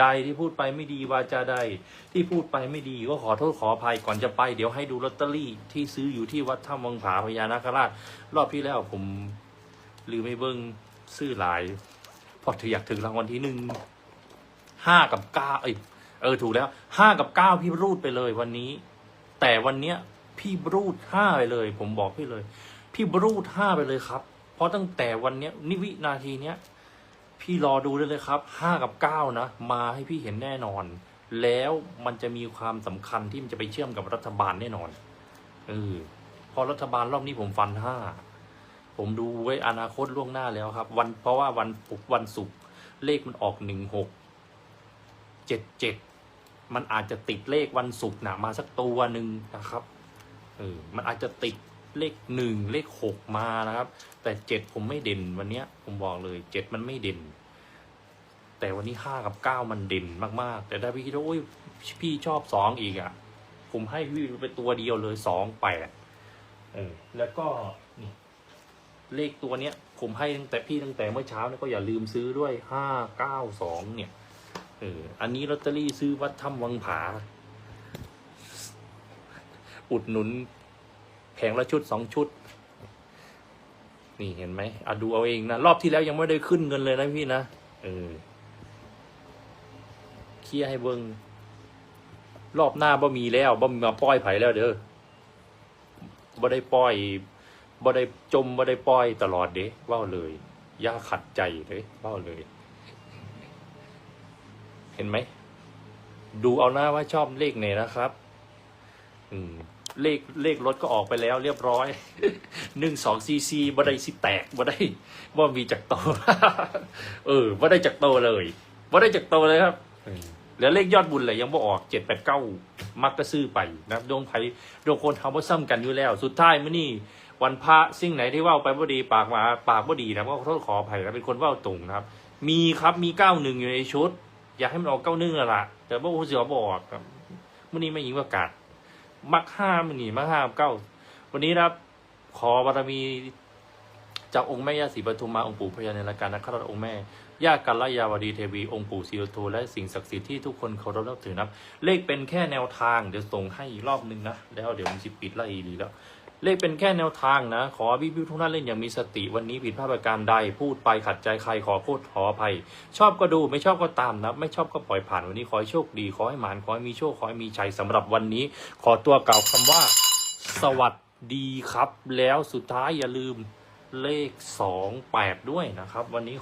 ใดที่พูดไปไม่ดีวาจาใดที่พูดไปไม่ดีก็ขอโทษขออภัยก่อนจะไป เดี๋ยวให้ดูลอตเตอรี่ที่ซื้ออยู่ที่วัดถ้ำวังผาพญานาคราช รอบที่แล้วผมลืมไม่เบิ้งซื้อหลายเพอถืออยากถึงรางวัลที่หนึ่งห้ากับเก้าเอ้ยเออถูกแล้วห้ากับเก้าพี่รูดไปเลยวันนี้ แต่วันเนี้ยพี่รูดห้าไปเลย ผมบอกพี่เลย พี่รูดห้าไปเลยครับ เพราะตั้งแต่วันเนี้ยนิวินาทีเนี้ย พี่รอดูได้เลยครับห้ากับเก้านะ มาให้พี่เห็นแน่นอน แล้วมันจะมีความสำคัญที่มันจะไปเชื่อมกับรัฐบาลแน่นอนเออพอรัฐบาลรอบนี้ผมฟันห้าผมดูไว้อนาคตล่วงหน้าแล้วครับ วันเพราะว่าวันปุกวันศุกร์เลขมันออกหนึ่งหกเจ็ดเจ็ดมันอาจจะติดเลขวันศุกร์นะมาสักตัวหนึ่งนะครับเออมันอาจจะติด เลขหนึ่งเลขหกมานะครับ แต่เจ็ดผมไม่เด่นวันเนี้ย ผมบอกเลยเจ็ดมันไม่เด่น แต่วันนี้ห้ากับเก้ามันเด่นมากๆ แต่ถ้าพี่คิดว่าโอ้ยพี่ชอบสองอีกอะ่ะ ผมให้พี่ไปตัวเดียวเลยสองแปดเออแล้วก็นี่เลขตัวเนี้ย ผมให้ตั้งแต่พี่ตั้งแต่เมื่อเช้าเนี่ยก็อย่าลืมซื้อด้วยห้าเก้าสองเนี่ยเอออันนี้ลอตเตอรี่ซื้อวัดถ้ำวังผาอุดหนุน แผงละชุดสองชุด นี่เห็นไหมอะดูเอาเองนะ รอบที่แล้วยังไม่ได้ขึ้นเงินเลยนะพี่นะ เออเคลียให้เบิงรอบหน้าบ่มีแล้วบ่มีมาป้อยไผแล้วเด้อบ่ได้ป้อยบ่ได้จมบ่ได้ป้อยตลอดเด้ว้าเลยย่าขัดใจเลยว้าเลย เห็นไหม ดูเอาหน้าว่าชอบเลขไหนนะครับ อืม เลขเลขรถก็ออกไปแล้วเรียบร้อยหนึ่งสองซีซีบ่ได้สิแตกบ่ได้บ่มีจากโต เออบ่ได้จากโตเลยบ่ได้จากโตเลยครับเออแล้วเลขยอดบุญเลยยังบ่ออกเจ็ดแปดเก้ามักก็ซื้อไปนะดวงไผ่ดวงคนทำว่าซ้ำกันอยู่แล้ว สุดท้ายมื่อนี่วันพระสิ่งไหนที่เว่าไปบ่ดีปากมาปากบ่ดีนะก็ขอโทษขออภัยนะเป็นคนเว่าตรงนะครับ มีครับมีเก้าหนึ่งอยู่ในชุด อยากให้มันออกเก้าหนึ่งละแต่บ่รู้สึกว่าบออกครับมื่อนี้ไม่ยิงประกาศ มักห้ามันนี่มักห้าเก้าวันนี้นะครับ ขอบารมีจากองค์แม่ย่าศรีปทุมมาองค์ปู่พญานราการนักขราชองค์แม่ย่ากัลยาวดีเทวีองค์ปู่ศรีโทและสิ่งศักดิ์สิทธิ์ที่ทุกคนเคารพนับถือนะเลขเป็นแค่แนวทางเดี๋ยวส่งให้อีกรอบนึงนะแล้วเดี๋ยวมันจะปิดไล่ดีแล้ว เลขเป็นแค่แนวทางนะ ขอพี่พี่ทุกท่านเล่นอย่างมีสติวันนี้ผิดพลาดประการใดพูดไปขัดใจใครขอโทษขออภัย ชอบก็ดูไม่ชอบก็ตามนะ ไม่ชอบก็ปล่อยผ่านวันนี้ขอให้โชคดีขอให้หมานขอให้มีโชคขอให้มีชัยสำหรับวันนี้ ขอตัวกล่าวคำว่า สวัสดีครับ แล้วสุดท้ายอย่าลืมเลขสองแปดด้วยนะครับ วันนี้